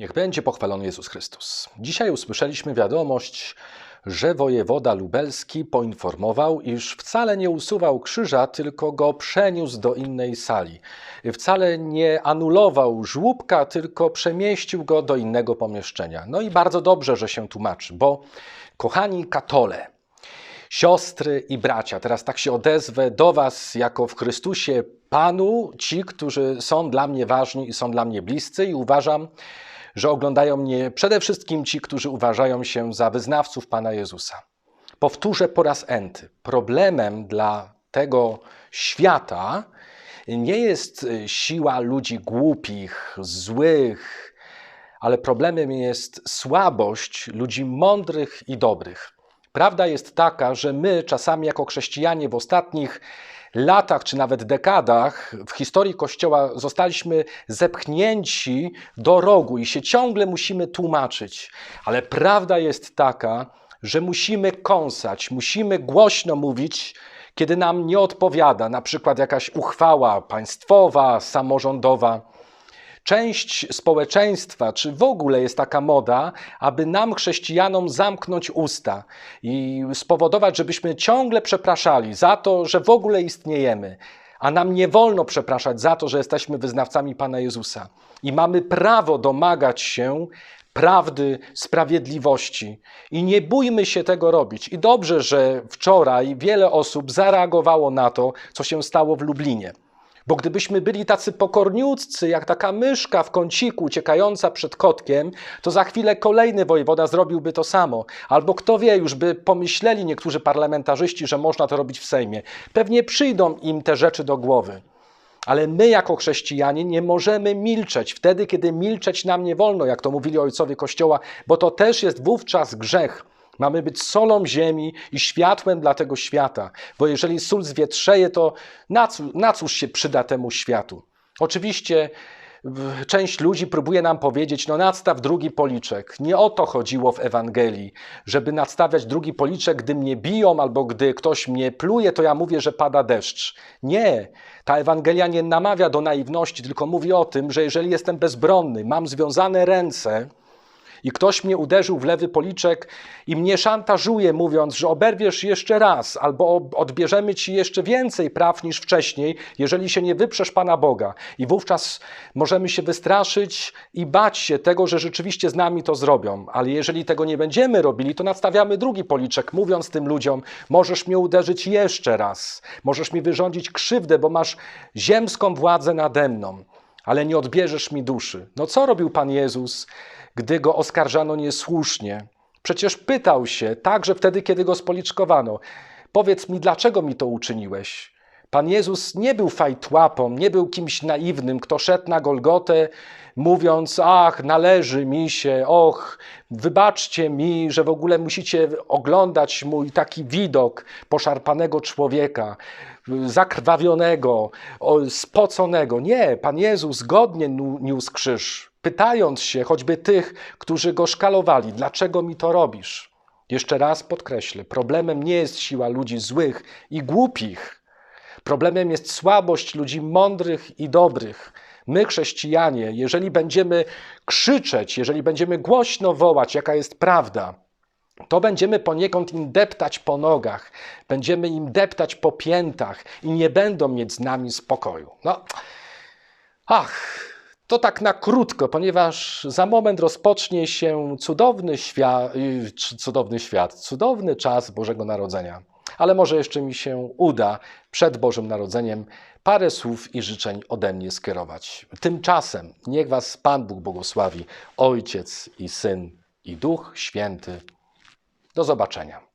Niech będzie pochwalony Jezus Chrystus. Dzisiaj usłyszeliśmy wiadomość, że wojewoda lubelski poinformował, iż wcale nie usuwał krzyża, tylko go przeniósł do innej sali. Wcale nie anulował żłóbka, tylko przemieścił go do innego pomieszczenia. No i bardzo dobrze, że się tłumaczy, bo kochani katole, siostry i bracia, teraz tak się odezwę do Was jako w Chrystusie Panu, ci, którzy są dla mnie ważni i są dla mnie bliscy i uważam, że oglądają mnie przede wszystkim ci, którzy uważają się za wyznawców Pana Jezusa. Powtórzę po raz enty. Problemem dla tego świata nie jest siła ludzi głupich, złych, ale problemem jest słabość ludzi mądrych i dobrych. Prawda jest taka, że my czasami jako chrześcijanie w ostatnich latach czy nawet dekadach w historii Kościoła zostaliśmy zepchnięci do rogu i się ciągle musimy tłumaczyć. Ale prawda jest taka, że musimy kąsać, musimy głośno mówić, kiedy nam nie odpowiada, na przykład jakaś uchwała państwowa, samorządowa. Część społeczeństwa, czy w ogóle jest taka moda, aby nam, chrześcijanom, zamknąć usta i spowodować, żebyśmy ciągle przepraszali za to, że w ogóle istniejemy. A nam nie wolno przepraszać za to, że jesteśmy wyznawcami Pana Jezusa. I mamy prawo domagać się prawdy, sprawiedliwości. I nie bójmy się tego robić. I dobrze, że wczoraj wiele osób zareagowało na to, co się stało w Lublinie. Bo gdybyśmy byli tacy pokorniutcy, jak taka myszka w kąciku uciekająca przed kotkiem, to za chwilę kolejny wojewoda zrobiłby to samo. Albo kto wie, już by pomyśleli niektórzy parlamentarzyści, że można to robić w Sejmie. Pewnie przyjdą im te rzeczy do głowy. Ale my, jako chrześcijanie, nie możemy milczeć wtedy, kiedy milczeć nam nie wolno, jak to mówili ojcowie Kościoła, bo to też jest wówczas grzech. Mamy być solą ziemi i światłem dla tego świata, bo jeżeli sól zwietrzeje, to na, na cóż się przyda temu światu? Oczywiście część ludzi próbuje nam powiedzieć, no nadstaw drugi policzek. Nie o to chodziło w Ewangelii, żeby nadstawiać drugi policzek, gdy mnie biją albo gdy ktoś mnie pluje, to ja mówię, że pada deszcz. Nie, ta Ewangelia nie namawia do naiwności, tylko mówi o tym, że jeżeli jestem bezbronny, mam związane ręce, i ktoś mnie uderzył w lewy policzek i mnie szantażuje, mówiąc, że oberwiesz jeszcze raz, albo odbierzemy ci jeszcze więcej praw niż wcześniej, jeżeli się nie wyprzesz Pana Boga. I wówczas możemy się wystraszyć i bać się tego, że rzeczywiście z nami to zrobią. Ale jeżeli tego nie będziemy robili, to nadstawiamy drugi policzek, mówiąc tym ludziom: Możesz mnie uderzyć jeszcze raz, możesz mi wyrządzić krzywdę, bo masz ziemską władzę nade mną ale nie odbierzesz mi duszy. No co robił Pan Jezus, gdy go oskarżano niesłusznie? Przecież pytał się, także wtedy, kiedy go spoliczkowano: Powiedz mi, dlaczego mi to uczyniłeś? Pan Jezus nie był fajtłapą, nie był kimś naiwnym, kto szedł na Golgotę, mówiąc: Ach, należy mi się, och, wybaczcie mi, że w ogóle musicie oglądać mój taki widok poszarpanego człowieka, zakrwawionego, spoconego. Nie, Pan Jezus godnie niósł krzyż, pytając się choćby tych, którzy go szkalowali: Dlaczego mi to robisz? Jeszcze raz podkreślę: problemem nie jest siła ludzi złych i głupich Problemem jest słabość ludzi mądrych i dobrych. My, chrześcijanie, jeżeli będziemy krzyczeć, jeżeli będziemy głośno wołać, jaka jest prawda, to będziemy poniekąd im deptać po nogach, będziemy im deptać po piętach i nie będą mieć z nami spokoju. No, ach, to tak na krótko, ponieważ za moment rozpocznie się cudowny y, cudowny świat, cudowny czas Bożego Narodzenia ale może jeszcze mi się uda przed Bożym Narodzeniem parę słów i życzeń ode mnie skierować. Tymczasem niech Was Pan Bóg błogosławi, Ojciec i Syn i Duch Święty. Do zobaczenia.